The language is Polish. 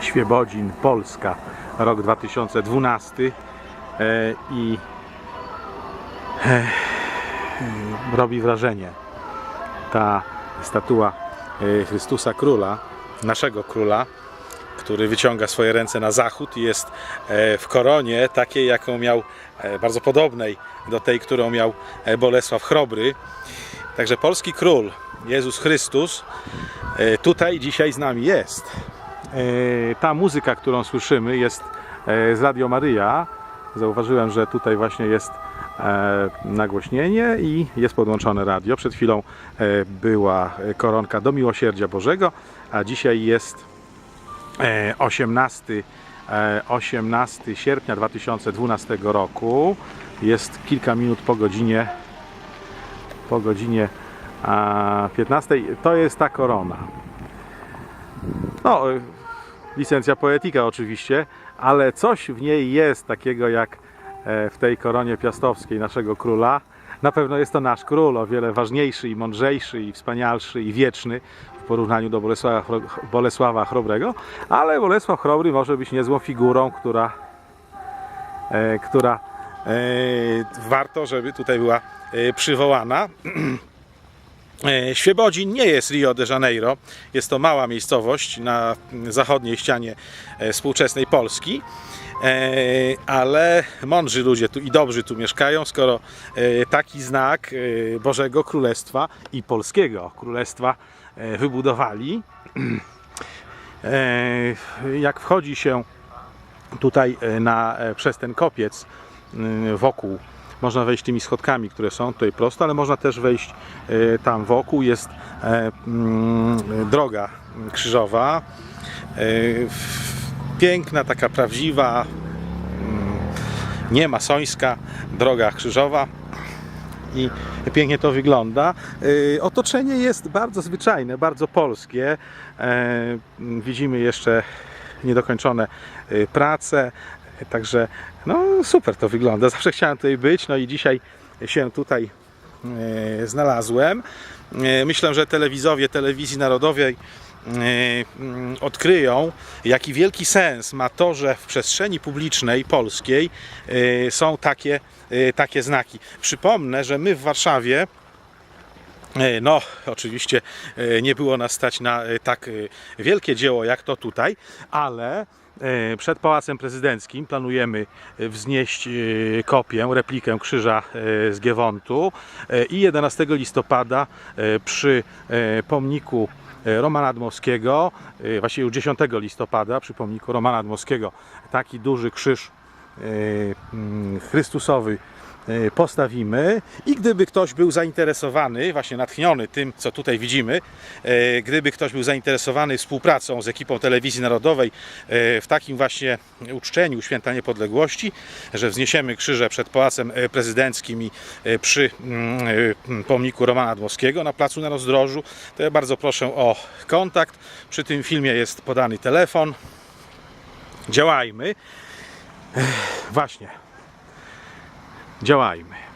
Świebodzin, Polska, rok 2012 e, i e, robi wrażenie ta statua e, Chrystusa Króla, naszego Króla, który wyciąga swoje ręce na zachód i jest w koronie takiej, jaką miał, bardzo podobnej do tej, którą miał Bolesław Chrobry. Także polski król, Jezus Chrystus, tutaj dzisiaj z nami jest. E, Ta muzyka, którą słyszymy, jest e, z Radio Maryja. Zauważyłem, że tutaj właśnie jest e, nagłośnienie i jest podłączone radio. Przed chwilą była koronka do Miłosierdzia Bożego, a dzisiaj jest e, 18, e, 18 sierpnia 2012 roku. Jest kilka minut po godzinie po godzinie a, 15. To jest ta korona. No, y, licencja poetyka oczywiście, ale coś w niej jest takiego jak e, w tej koronie piastowskiej naszego króla. Na pewno jest to nasz król, o wiele ważniejszy i mądrzejszy i wspanialszy i wieczny w porównaniu do Bolesława, Bolesława Chrobrego, ale Bolesław Chrobry może być niezłą figurą, która, e, która e, warto, żeby tutaj była e, przywołana. E, Świebodzin nie jest Rio de Janeiro. Jest to mała miejscowość na zachodniej ścianie e, współczesnej Polski. E, Ale mądrzy ludzie tu i dobrzy tu mieszkają, skoro taki znak Bożego Królestwa i Polskiego Królestwa wybudowali. Jak wchodzi się tutaj na, przez ten kopiec wokół. Można wejść tymi schodkami, które są tutaj prosto, ale można też wejść e, tam wokół. Jest e, mm, droga krzyżowa. E, Piękna, taka prawdziwa, mm, nie masońska droga krzyżowa i pięknie to wygląda. Otoczenie jest bardzo zwyczajne, bardzo polskie. Widzimy jeszcze niedokończone prace, także no super to wygląda. Zawsze chciałem tutaj być, no i dzisiaj się tutaj e, znalazłem. E, Myślę, że telewizowie telewizji narodowej e, odkryją, jaki wielki sens ma to, że w przestrzeni publicznej polskiej są takie, takie znaki. Przypomnę, że my w Warszawie No, oczywiście e, nie było nas stać na e, tak e, wielkie dzieło jak to tutaj, ale e, przed Pałacem Prezydenckim planujemy e, wznieść e, kopię, replikę krzyża e, z Giewontu e, i 11 listopada e, przy e, pomniku e, Romana Dmowskiego, e, właściwie już 10 listopada przy pomniku Romana Dmowskiego. Taki duży krzyż e, Chrystusowy e, postawimy i gdyby ktoś był zainteresowany, właśnie natchniony tym, co tutaj widzimy, e, gdyby ktoś był zainteresowany współpracą z ekipą Telewizji Narodowej e, w takim właśnie uczczeniu Święta Niepodległości, że wzniesiemy krzyże przed Pałacem e, Prezydenckim i e, przy mm, e, pomniku Romana Dmowskiego na placu na Rozdrożu, to ja bardzo proszę o kontakt. Przy tym filmie jest podany telefon. Działajmy. Właśnie. Działajmy.